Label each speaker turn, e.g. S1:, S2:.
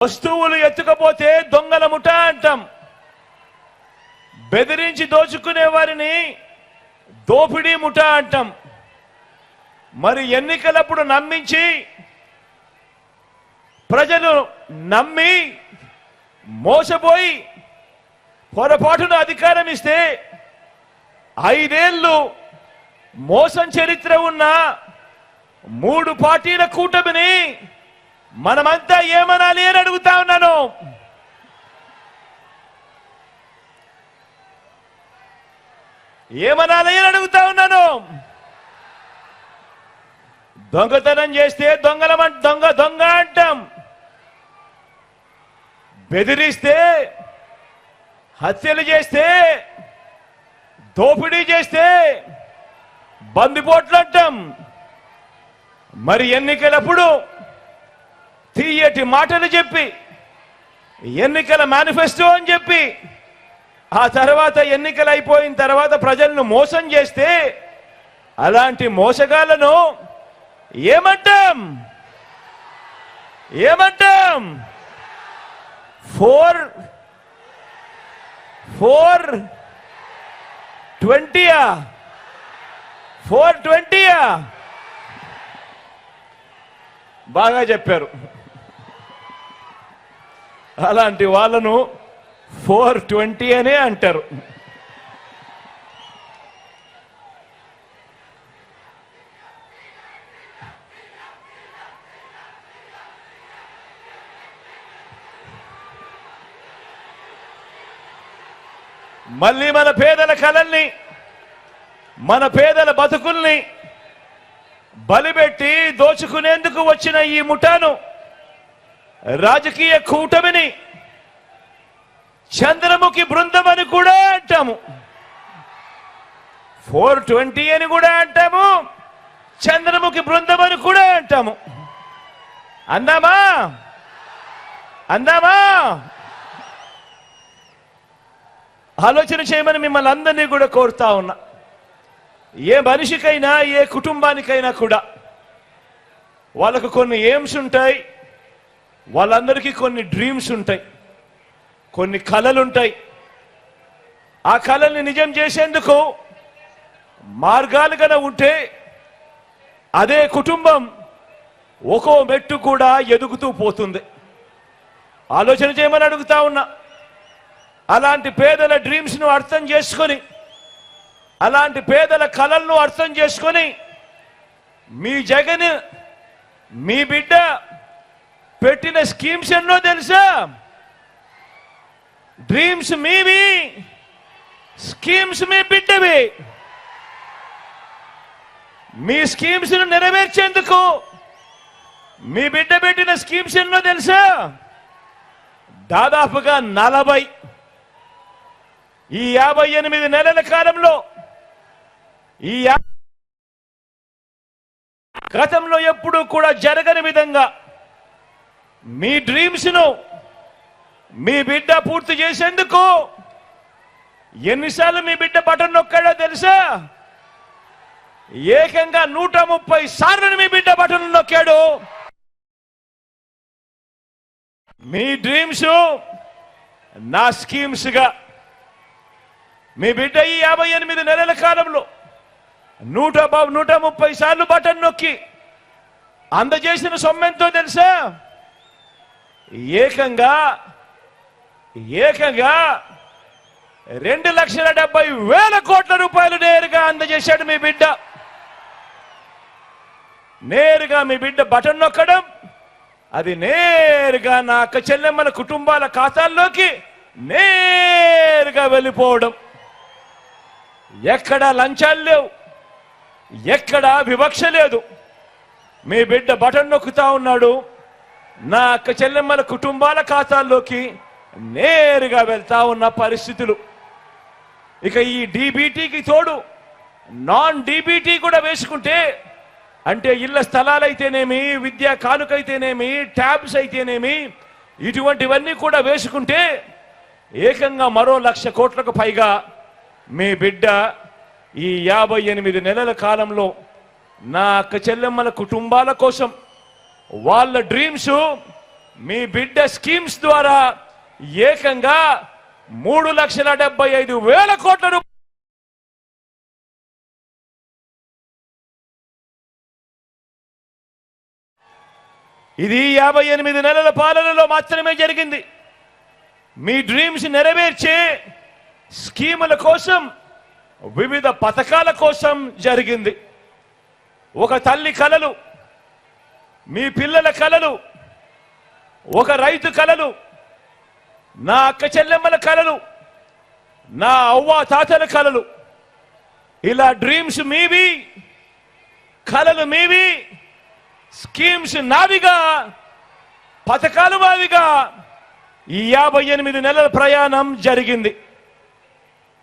S1: వస్తువులు ఎత్తుకపోతే దొంగల ముఠ అంటాం. బెదిరించి దోచుకునే వారిని దోపిడీ ముఠ అంటాం. మరి ఎన్నికలప్పుడు నమ్మించి ప్రజలు నమ్మి మోసపోయి పొరపాటున అధికారం ఇస్తే ఐదేళ్ళు మోసం చరిత్ర ఉన్న మూడు పార్టీల కూటమిని మనమంతా ఏమనాలి అని అడుగుతా ఉన్నాను. ఏమనాలి అని అడుగుతా ఉన్నాను. దొంగతనం చేస్తే దొంగల దొంగ దొంగ అంటాం. బెదిరిస్తే హత్యలు చేస్తే దోపిడీ చేస్తే బందిపోట్లు అంటాం. మరి ఎన్నికలప్పుడు తీయటి మాటలు చెప్పి ఎన్నికల మేనిఫెస్టో అని చెప్పి ఆ తర్వాత ఎన్నికలు అయిపోయిన తర్వాత ప్రజలను మోసం చేస్తే అలాంటి మోసగాళ్ళను ఏమంటాం? ఏమంటాం? ఫోర్ ఫోర్ ట్వంటీయా? ఫోర్ ట్వంటీయా? బాగా చెప్పారు. అలాంటి వాళ్ళను ఫోర్ ట్వంటీ అనే అంటారు. మళ్ళీ మన పేదల కళల్ని మన పేదల బతుకుల్ని బలిపెట్టి దోచుకునేందుకు వచ్చిన ఈ ముఠాను రాజకీయ కూటమిని చంద్రముఖి బృందం అని కూడా అంటాము. ఫోర్ ట్వంటీ అని కూడా అంటాము. చంద్రముఖి బృందం అని కూడా అంటాము. అందామా? అందామా? ఆలోచన చేయమని మిమ్మల్ని అందరినీ కూడా కోరుతా ఉన్నా. ఏ మనిషికైనా ఏ కుటుంబానికైనా కూడా వాళ్ళకు కొన్ని ఎయిమ్స్ ఉంటాయి. వాళ్ళందరికీ కొన్ని డ్రీమ్స్ ఉంటాయి. కొన్ని కళలు ఉంటాయి ఆ కళల్ని నిజం చేసేందుకు మార్గాలు కన ఉంటే అదే కుటుంబం ఒక్కో మెట్టు కూడా ఎదుగుతూ పోతుంది. ఆలోచన చేయమని అడుగుతా ఉన్నా. అలాంటి పేదల డ్రీమ్స్ను అర్థం చేసుకొని అలాంటి పేదల కళలను అర్థం చేసుకొని మీ జగన్ మీ బిడ్డ పెట్టిన స్కీమ్స్ ఎన్నో తెలుసా? డ్రీమ్స్ మీవి స్కీమ్స్ మీ బిడ్డవి. మీ స్కీమ్స్ను నెరవేర్చేందుకు మీ బిడ్డ పెట్టిన స్కీమ్స్ ఎన్నో తెలుసా? దాదాపుగా నలభై. ఈ యాభై ఎనిమిది నెలల కాలంలో ఈ యా- గతంలో ఎప్పుడూ కూడా జరగని విధంగా మీ డ్రీమ్స్ను మీ బిడ్డ పూర్తి చేసేందుకు ఎన్నిసార్లు మీ బిడ్డ బటన్ నొక్కాడో తెలుసా? ఏకంగా నూట ముప్పై సార్లు మీ బిడ్డ బటన్ నొక్కాడు. మీ డ్రీమ్స్ నా స్కీమ్స్గా మీ బిడ్డ ఈ యాభై ఎనిమిది నెలల కాలంలో నూట నూట ముప్పై సార్లు బటన్ నొక్కి అందజేసిన సొమ్మెంతో తెలుసా? ఏకంగా ఏకంగా రెండు లక్షల డెబ్బై వేల కోట్ల రూపాయలు నేరుగా అందజేశాడు మీ బిడ్డ. నేరుగా మీ బిడ్డ బటన్ నొక్కడం అది నేరుగా నా అక్క చెల్లెమ్మల కుటుంబాల ఖాతాల్లోకి నేరుగా వెళ్ళిపోవడం. ఎక్కడా లంచాలు లేవు ఎక్కడా వివక్ష లేదు. మీ బిడ్డ బటన్ నొక్కుతా ఉన్నాడు నా అక్క చెల్లెమ్మల కుటుంబాల ఖాతాల్లోకి నేరుగా వెళ్తా ఉన్న పరిస్థితులు. ఇక ఈ డీబీటీకి తోడు నాన్ డీబీటీ కూడా వేసుకుంటే అంటే ఇళ్ళ స్థలాలైతేనేమి విద్యా కానుకైతేనేమి ట్యాబ్స్ అయితేనేమి ఇటువంటివన్నీ కూడా వేసుకుంటే ఏకంగా మరో లక్ష కోట్లకు పైగా మీ బిడ్డ ఈ యాభై ఎనిమిది నెలల కాలంలో నా అక్క చెల్లెమ్మల కుటుంబాల కోసం వాళ్ళ డ్రీమ్స్ మీ బిడ్డ స్కీమ్స్ ద్వారా ఏకంగా మూడు లక్షల డెబ్బై ఐదు వేల కోట్ల రూపాయలు ఇది యాభై ఎనిమిది నెలల పాలనలో మాత్రమే జరిగింది. మీ డ్రీమ్స్ నెరవేర్చే స్కీముల కోసం వివిధ పథకాల కోసం జరిగింది. ఒక తల్లి కలలు మీ పిల్లల కలలు ఒక రైతు కలలు నా అక్క చెల్లెమ్మల కలలు నా అవ్వ తాతల కలలు. ఇలా డ్రీమ్స్ మీవి కలలు మీవి స్కీమ్స్ నావిగా పథకాలు మావిగా ఈ యాభై ఎనిమిది నెలల ప్రయాణం జరిగింది.